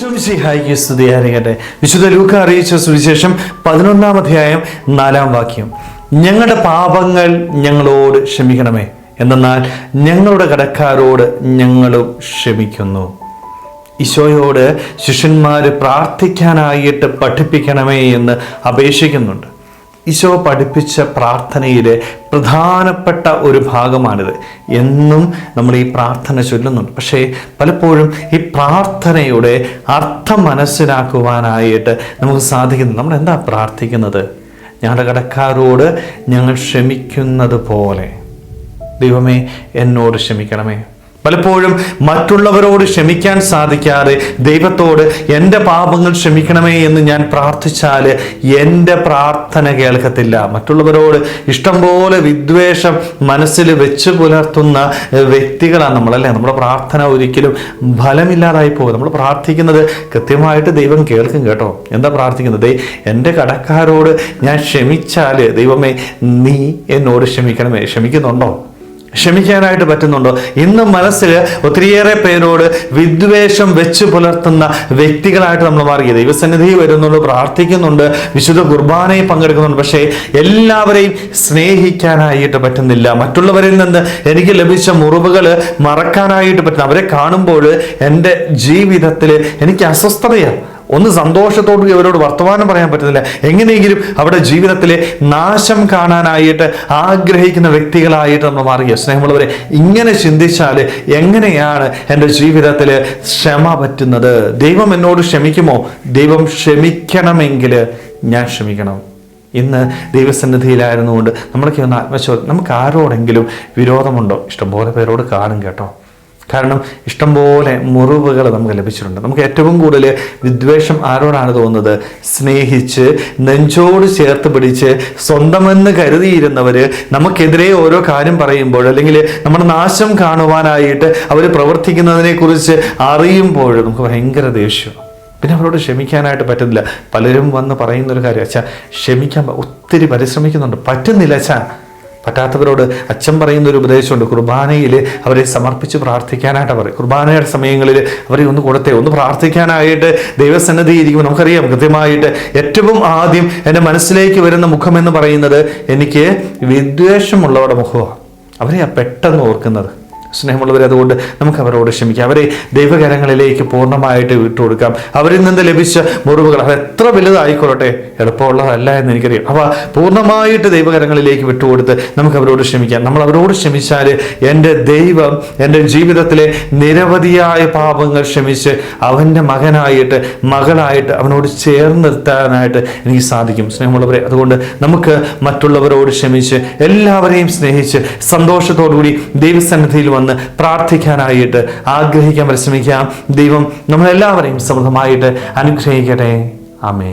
ഈശ്വംസിഹായിക്ക് സ്തുതിയായിരിക്കട്ടെ. വിശുദ്ധ ലൂക്ക അറിയിച്ച സുവിശേഷം പതിനൊന്നാം അധ്യായം നാലാം വാക്യം. ഞങ്ങളുടെ പാപങ്ങൾ ഞങ്ങളോട് ക്ഷമിക്കണമേ. എന്തെന്നാൽ ഞങ്ങളുടെ കടക്കാരോട് ഞങ്ങളും ക്ഷമിക്കുന്നു. ഈശോയോട് ശിഷ്യന്മാർ പ്രാർത്ഥിക്കാനായിട്ട് പഠിപ്പിക്കണമേ എന്ന് അപേക്ഷിക്കുന്നുണ്ട്. ഈശോ പഠിപ്പിച്ച പ്രാർത്ഥനയിലെ പ്രധാനപ്പെട്ട ഒരു ഭാഗമാണിത്. എന്നും നമ്മൾ ഈ പ്രാർത്ഥന ചൊല്ലുന്നുണ്ട്. പക്ഷേ പലപ്പോഴും ഈ പ്രാർത്ഥനയുടെ അർത്ഥം മനസ്സിലാക്കുവാനായിട്ട് നമുക്ക് സാധിക്കുന്നു. നമ്മൾ എന്താ പ്രാർത്ഥിക്കുന്നത്? ഞങ്ങളുടെ കടക്കാരോട് ഞങ്ങൾ ക്ഷമിക്കുന്നത് പോലെ ദൈവമേ എന്നോട് ക്ഷമിക്കണമേ. പലപ്പോഴും മറ്റുള്ളവരോട് ക്ഷമിക്കാൻ സാധിക്കാതെ ദൈവത്തോട് എന്റെ പാപങ്ങൾ ക്ഷമിക്കണമേ എന്ന് ഞാൻ പ്രാർത്ഥിച്ചാൽ എന്റെ പ്രാർത്ഥന കേൾക്കത്തില്ല. മറ്റുള്ളവരോട് ഇഷ്ടംപോലെ വിദ്വേഷം മനസ്സിൽ വെച്ച് പുലർത്തുന്ന വ്യക്തികളാണ് നമ്മളല്ലേ? നമ്മുടെ പ്രാർത്ഥന ഒരിക്കലും ഫലമില്ലാതായി പോകും. നമ്മൾ പ്രാർത്ഥിക്കുന്നത് കൃത്യമായിട്ട് ദൈവം കേൾക്കും കേട്ടോ. എന്താ പ്രാർത്ഥിക്കുന്നത്? എന്റെ കടക്കാരോട് ഞാൻ ക്ഷമിച്ചാൽ ദൈവമേ നീ എന്നോട് ക്ഷമിക്കണമേ. ക്ഷമിക്കുന്നുണ്ടോ? ക്ഷമിക്കാനായിട്ട് പറ്റുന്നുണ്ടോ? ഇന്ന് മനസ്സിൽ ഒത്തിരിയേറെ പേരോട് വിദ്വേഷം വെച്ച് പുലർത്തുന്ന വ്യക്തികളായിട്ട് നമ്മൾ മാറിയത് ദൈവസന്നിധി വരുന്നുണ്ട് പ്രാർത്ഥിക്കുന്നുണ്ട് വിശുദ്ധ കുർബാനയിൽ പങ്കെടുക്കുന്നുണ്ട്. പക്ഷേ എല്ലാവരെയും സ്നേഹിക്കാനായിട്ട് പറ്റുന്നില്ല. മറ്റുള്ളവരിൽ നിന്ന് എനിക്ക് ലഭിച്ച മുറിവുകൾ മറക്കാനായിട്ട് പറ്റുന്ന അവരെ കാണുമ്പോൾ എന്റെ ജീവിതത്തിൽ എനിക്ക് അസ്വസ്ഥതയാണ്. ഒന്ന് സന്തോഷത്തോട് അവരോട് വർത്തമാനം പറയാൻ പറ്റുന്നില്ല. എങ്ങനെയെങ്കിലും അവരുടെ ജീവിതത്തിലെ നാശം കാണാനായിട്ട് ആഗ്രഹിക്കുന്ന വ്യക്തികളായിട്ട് നമ്മൾ മാറുക സ്നേഹമുള്ളവരെ ഇങ്ങനെ ചിന്തിച്ചാൽ എങ്ങനെയാണ് എന്റെ ജീവിതത്തിൽ ക്ഷമ പറ്റുന്നത്? ദൈവം എന്നോട് ക്ഷമിക്കുമോ? ദൈവം ക്ഷമിക്കണമെങ്കിൽ ഞാൻ ക്ഷമിക്കണം. ഇന്ന് ദൈവസന്നിധിയിലായിരുന്നുകൊണ്ട് നമ്മളൊക്കെ ഒന്ന് ആത്മശോധന നമുക്ക് ആരോടെങ്കിലും വിരോധമുണ്ടോ? ഇഷ്ടംപോലെ പേരോട് കാണും കേട്ടോ. കാരണം ഇഷ്ടംപോലെ മുറിവുകൾ നമുക്ക് ലഭിച്ചിട്ടുണ്ട്. നമുക്ക് ഏറ്റവും കൂടുതൽ വിദ്വേഷം ആരോടാണ് തോന്നുന്നത്? സ്നേഹിച്ച് നെഞ്ചോട് ചേർത്ത് പിടിച്ച് സ്വന്തമെന്ന് കരുതിയിരുന്നവർ നമുക്കെതിരെ ഓരോ കാര്യം പറയുമ്പോൾ അല്ലെങ്കിൽ നമ്മുടെ നാശം കാണുവാനായിട്ട് അവർ പ്രവർത്തിക്കുന്നതിനെക്കുറിച്ച് അറിയുമ്പോൾ നമുക്ക് ഭയങ്കര ദേഷ്യം. പിന്നെ അവരോട് ക്ഷമിക്കാനായിട്ട് പറ്റുന്നില്ല. പലരും വന്ന് പറയുന്ന ഒരു കാര്യം അച്ഛാ ക്ഷമിക്കാൻ ഒത്തിരി പരിശ്രമിക്കുന്നുണ്ട്. പറ്റുന്നില്ല അച്ഛാ. പറ്റാത്തവരോട് അച്ഛൻ പറയുന്ന ഒരു ഉപദേശമുണ്ട്. കുർബാനയിൽ അവരെ സമർപ്പിച്ച് പ്രാർത്ഥിക്കാനായിട്ട് പറയും. കുർബാനയുടെ സമയങ്ങളിൽ അവരെ ഒന്ന് കൊടുത്തേ ഒന്ന് പ്രാർത്ഥിക്കാനായിട്ട് ദൈവസന്നദ്ധി ഇരിക്കുമ്പോൾ നമുക്കറിയാം കൃത്യമായിട്ട് ഏറ്റവും ആദ്യം എന്റെ മനസ്സിലേക്ക് വരുന്ന മുഖം എന്ന് പറയുന്നത് എനിക്ക് വിദ്വേഷമുള്ളവരുടെ മുഖമാണ്. അവരെയാണ് പെട്ടെന്ന് ഓർക്കുന്നത്. സ്നേഹമുള്ളവരെ അതുകൊണ്ട് നമുക്ക് അവരോട് ക്ഷമിക്കാം. അവരെ ദൈവകരങ്ങളിലേക്ക് പൂർണമായിട്ട് വിട്ടുകൊടുക്കാം. അവരിൽ നിന്ന് ലഭിച്ച മുറിവുകൾ അത് എത്ര വലുതായിക്കൊള്ളട്ടെ? എളുപ്പമുള്ളതല്ല എന്ന് എനിക്കറിയാം. അവ പൂർണമായിട്ട് ദൈവകരങ്ങളിലേക്ക് വിട്ടുകൊടുത്ത് നമുക്ക് അവരോട് ക്ഷമിക്കാം. നമ്മൾ അവരോട് ക്ഷമിച്ചാൽ എന്റെ ദൈവം എന്റെ ജീവിതത്തിലെ നിരവധിയായ പാപങ്ങൾ ക്ഷമിച്ച് അവന്റെ മകനായിട്ട് മകളായിട്ട് അവനോട് ചേർന്ന് നിർത്താനായിട്ട് എനിക്ക് സാധിക്കും. സ്നേഹമുള്ളവരെ അതുകൊണ്ട് നമുക്ക് മറ്റുള്ളവരോട് ക്ഷമിച്ച് എല്ലാവരെയും സ്നേഹിച്ച് സന്തോഷത്തോടുകൂടി ദൈവസന്നിധിയിൽ വന്ന് പ്രാർത്ഥിക്കാനായിട്ട് ആഗ്രഹിക്കാൻ പരിശ്രമിക്കാം. ദൈവം നമ്മളെല്ലാവരെയും സമൃദ്ധമായിട്ട് അനുഗ്രഹിക്കട്ടെ. ആമേ